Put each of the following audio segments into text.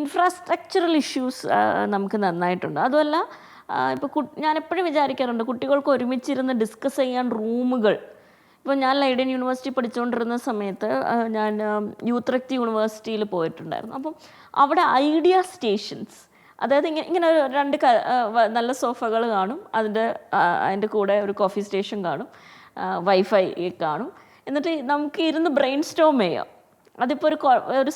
Infrastructural issues നമുക്ക് നന്നായിട്ടുണ്ട്. അതുമല്ല ഇപ്പോൾ ഞാൻ എപ്പോഴും വിചാരിക്കാറുണ്ട് കുട്ടികൾക്ക് ഒരുമിച്ചിരുന്ന് ഡിസ്കസ് ചെയ്യാൻ റൂമുകൾ. ഇപ്പോൾ ഞാൻ ലൈഡൻ യൂണിവേഴ്സിറ്റി പഠിച്ചുകൊണ്ടിരുന്ന സമയത്ത് ഞാൻ യൂത്ത് റെക്ട് യൂണിവേഴ്സിറ്റിയിൽ പോയിട്ടുണ്ടായിരുന്നു. അപ്പം അവിടെ ഐഡിയ സ്റ്റേഷൻസ് അതായത് ഇങ്ങനെ ഇങ്ങനെ രണ്ട് നല്ല സോഫകൾ കാണും. അതിന്റെ അതിന്റെ കൂടെ ഒരു കോഫി സ്റ്റേഷൻ കാണും. വൈഫൈ കാണും. എന്നിട്ട് നമുക്ക് ഇരുന്ന് ബ്രെയിൻ സ്റ്റോം ചെയ്യാം. അതിപ്പോൾ ഒരു ഒരു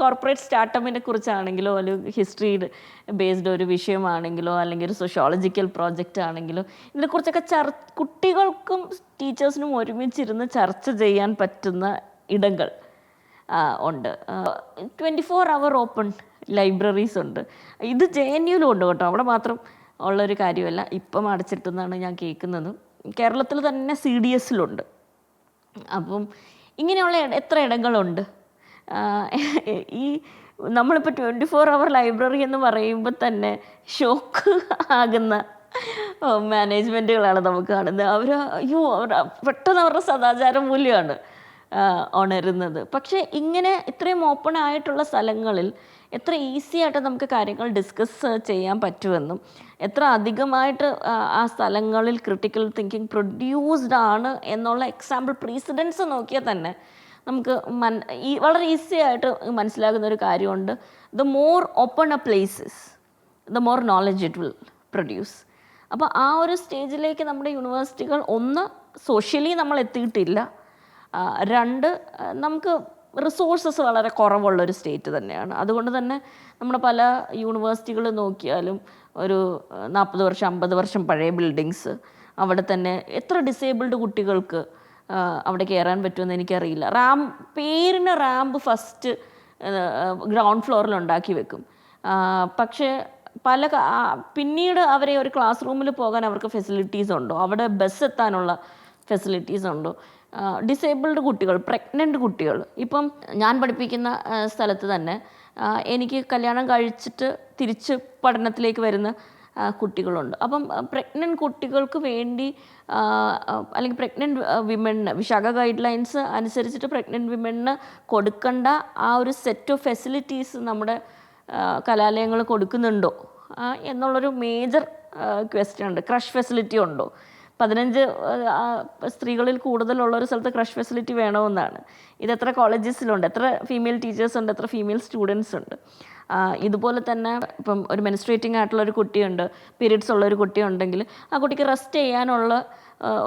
കോർപ്പറേറ്റ് സ്റ്റാർട്ടപ്പിനെ കുറിച്ചാണെങ്കിലോ അല്ലെങ്കിൽ ഹിസ്റ്ററി ബേസ്ഡ് ഒരു വിഷയമാണെങ്കിലോ അല്ലെങ്കിൽ ഒരു സോഷ്യോളജിക്കൽ പ്രോജക്റ്റ് ആണെങ്കിലോ ഇതിനെക്കുറിച്ചൊക്കെ ചർ കുട്ടികൾക്കും ടീച്ചേഴ്സിനും ഒരുമിച്ചിരുന്ന് ചർച്ച ചെയ്യാൻ പറ്റുന്ന ഇടങ്ങൾ ഉണ്ട്. Twenty four hour open libraries ഉണ്ട്. ഇത് ജെ എൻ യുലും ഉണ്ട് കേട്ടോ. അവിടെ മാത്രം ഉള്ളൊരു കാര്യമല്ല. ഇപ്പം അടച്ചിട്ടെന്നാണ് ഞാൻ കേൾക്കുന്നത്. കേരളത്തിൽ തന്നെ സി ഡി എസിലുണ്ട് അപ്പം ഇങ്ങനെയുള്ള എത്ര ഇടങ്ങളുണ്ട്? ഈ നമ്മളിപ്പോൾ ട്വന്റി ഫോർ അവർ ലൈബ്രറി എന്ന് പറയുമ്പോൾ തന്നെ ഷോക്ക് ആകുന്ന മാനേജ്മെന്റുകളാണ് നമുക്ക് കാണുന്നത്. അവർ അയ്യോ അവർ പെട്ടെന്ന് അവരുടെ സദാചാര മൂല്യമാണ്. ഉണരുന്നത്. പക്ഷേ ഇങ്ങനെ ഇത്രയും ഓപ്പൺ ആയിട്ടുള്ള സ്ഥലങ്ങളിൽ എത്ര ഈസി ആയിട്ട് നമുക്ക് കാര്യങ്ങൾ ഡിസ്കസ് ചെയ്യാൻ പറ്റുമെന്നും എത്ര അധികമായിട്ട് ആ, സ്ഥലങ്ങളിൽ ക്രിട്ടിക്കൽ തിങ്കിങ് പ്രൊഡ്യൂസ്ഡ് ആണ് എന്നുള്ള എക്സാമ്പിൾ പ്രീസിഡൻസ് നോക്കിയാൽ തന്നെ നമുക്ക് മൻ ഈ വളരെ ഈസി ആയിട്ട് മനസ്സിലാകുന്ന ഒരു കാര്യമുണ്ട്. The more open a places the more knowledge it will produce അപ്പോൾ ആ ഒരു സ്റ്റേജിലേക്ക് നമ്മുടെ യൂണിവേഴ്സിറ്റികൾ ഒന്ന് സോഷ്യലി നമ്മൾ എത്തിയിട്ടില്ല. രണ്ട് നമുക്ക് റിസോഴ്സസ് വളരെ കുറവുള്ളൊരു സ്റ്റേറ്റ് തന്നെയാണ്. അതുകൊണ്ട് തന്നെ നമ്മുടെ പല യൂണിവേഴ്സിറ്റികൾ നോക്കിയാലും ഒരു നാൽപ്പത് വർഷം അമ്പത് വർഷം പഴയ ബിൽഡിങ്സ് അവിടെ തന്നെ എത്ര ഡിസേബിൾഡ് കുട്ടികൾക്ക് അവിടെ കയറാൻ പറ്റുമെന്ന് എനിക്കറിയില്ല. റാം പേരിന് റാമ്പ് ഫസ്റ്റ് ഗ്രൗണ്ട് ഫ്ലോറിൽ ഉണ്ടാക്കി വെക്കും. പക്ഷേ പല പിന്നീട് അവരെ ഒരു ക്ലാസ് റൂമിൽ പോകാൻ അവർക്ക് ഫെസിലിറ്റീസ് ഉണ്ടോ? അവിടെ ബസ് എത്താനുള്ള ഫെസിലിറ്റീസ് ഉണ്ടോ? ഡിസേബിൾഡ് കുട്ടികൾ പ്രഗ്നന്റ് കുട്ടികൾ. ഇപ്പം ഞാൻ പഠിപ്പിക്കുന്ന സ്ഥലത്ത് തന്നെ എനിക്ക് കല്യാണം കഴിച്ചിട്ട് തിരിച്ച് പഠനത്തിലേക്ക് വരുന്ന കുട്ടികളുണ്ട്. അപ്പം പ്രഗ്നന്റ് കുട്ടികൾക്ക് വേണ്ടി അല്ലെങ്കിൽ പ്രഗ്നന്റ് വിമണിന് വിശാഖ ഗൈഡ് ലൈൻസ് അനുസരിച്ചിട്ട് പ്രഗ്നന്റ് വിമണിന് കൊടുക്കേണ്ട ആ ഒരു സെറ്റ് ഓഫ് ഫെസിലിറ്റീസ് നമ്മുടെ കലാലയങ്ങൾ കൊടുക്കുന്നുണ്ടോ? എന്നുള്ളൊരു മേജർ ക്വസ്റ്റ്യൻ ഉണ്ട്. ക്രഷ് ഫെസിലിറ്റി ഉണ്ടോ? പതിനഞ്ച് സ്ത്രീകളിൽ കൂടുതലുള്ള ഒരു സ്ഥലത്ത് ക്രഷ് ഫെസിലിറ്റി വേണമെന്നാണ്. ഇത് എത്ര കോളേജസിലുണ്ട് എത്ര ഫീമെയിൽ ടീച്ചേഴ്സ് ഉണ്ട് എത്ര ഫീമെയിൽ സ്റ്റുഡൻസ് ഉണ്ട്. ഇതുപോലെ തന്നെ ഇപ്പം ഒരു മെനിസ്ട്രേറ്റിംഗ് ആയിട്ടുള്ള ഒരു കുട്ടിയുണ്ട് പീരീഡ്സ് ഉള്ള ഒരു കുട്ടിയുണ്ടെങ്കിൽ ആ കുട്ടിക്ക് റെസ്റ്റ് ചെയ്യാനുള്ള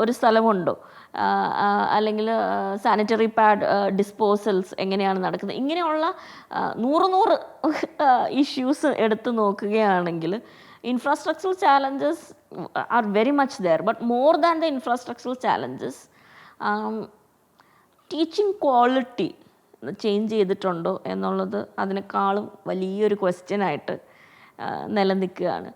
ഒരു സ്ഥലമുണ്ടോ? അല്ലെങ്കിൽ സാനിറ്ററി പാഡ് ഡിസ്പോസൽസ് എങ്ങനെയാണ് നടക്കുന്നത്? ഇങ്ങനെയുള്ള നൂറ് നൂറ് ഇഷ്യൂസ് എടുത്ത് നോക്കുകയാണെങ്കിൽ infrastructural challenges are very much there but more than the infrastructural challenges teaching quality change ചെയ്തിട്ടുണ്ടോ എന്നുള്ളത് അതിനേക്കാളും വലിയൊരു ക്വസ്റ്റ്യനായിട്ട് നിലനിൽക്കുകയാണ്.